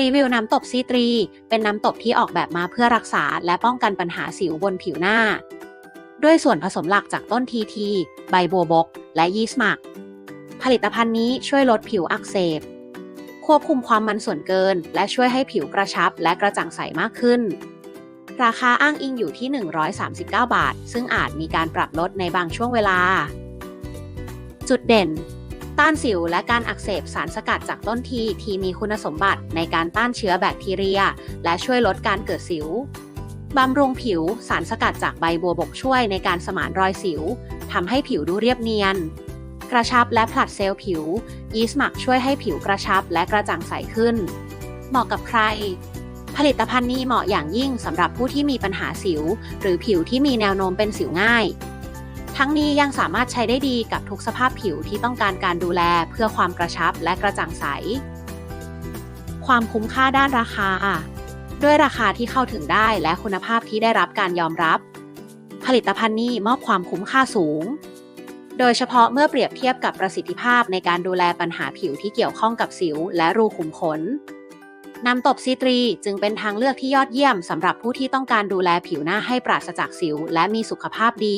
รีวิวน้ำตบซีตรี เป็นน้ำตบที่ออกแบบมาเพื่อรักษาและป้องกันปัญหาสิวบนผิวหน้า ด้วยส่วนผสมหลักจากต้นทีที ใบบัวบก และยีสต์หมัก ผลิตภัณฑ์นี้ช่วยลดผิวอักเสบ ควบคุมความมันส่วนเกิน และช่วยให้ผิวกระชับและกระจ่างใสมากขึ้น ราคาอ้างอิงอยู่ที่ 139 บาท ซึ่งอาจมีการปรับลดในบางช่วงเวลา จุดเด่น ต้านสิวและการอักเสบสารสกัดจากต้นทีที่มีคุณสมบัติในการต้านเชื้อแบคทีเรีย และช่วยลดการเกิดสิวบำรุงผิวสารสกัดจากใบบัวบกช่วยในการสมานรอยสิวทำให้ผิวดูเรียบเนียน กระชับและผลัดเซลล์ผิว ยีสต์หมักช่วยให้ผิวกระชับและกระจ่างใสขึ้น เหมาะกับใคร ผลิตภัณฑ์นี้เหมาะอย่างยิ่งสำหรับผู้ที่มีปัญหาสิว หรือผิวที่มีแนวโน้มเป็นสิวง่าย ทั้งนี้ยังสามารถใช้ได้ดีกับทุกสภาพผิวที่ต้องการการดูแลเพื่อความกระชับและกระจ่างใส ความคุ้มค่าด้านราคา ด้วยราคาที่เข้าถึงได้และคุณภาพที่ได้รับการยอมรับ ผลิตภัณฑ์นี้มอบความคุ้มค่าสูง โดยเฉพาะเมื่อเปรียบเทียบกับประสิทธิภาพในการดูแลปัญหาผิวที่เกี่ยวข้องกับสิว และรูขุมขนน้ำตบซีตรีจึงเป็นทางเลือกที่ยอดเยี่ยมสำหรับผู้ที่ต้องการดูแลผิวหน้าให้ปราศจากสิว และมีสุขภาพดี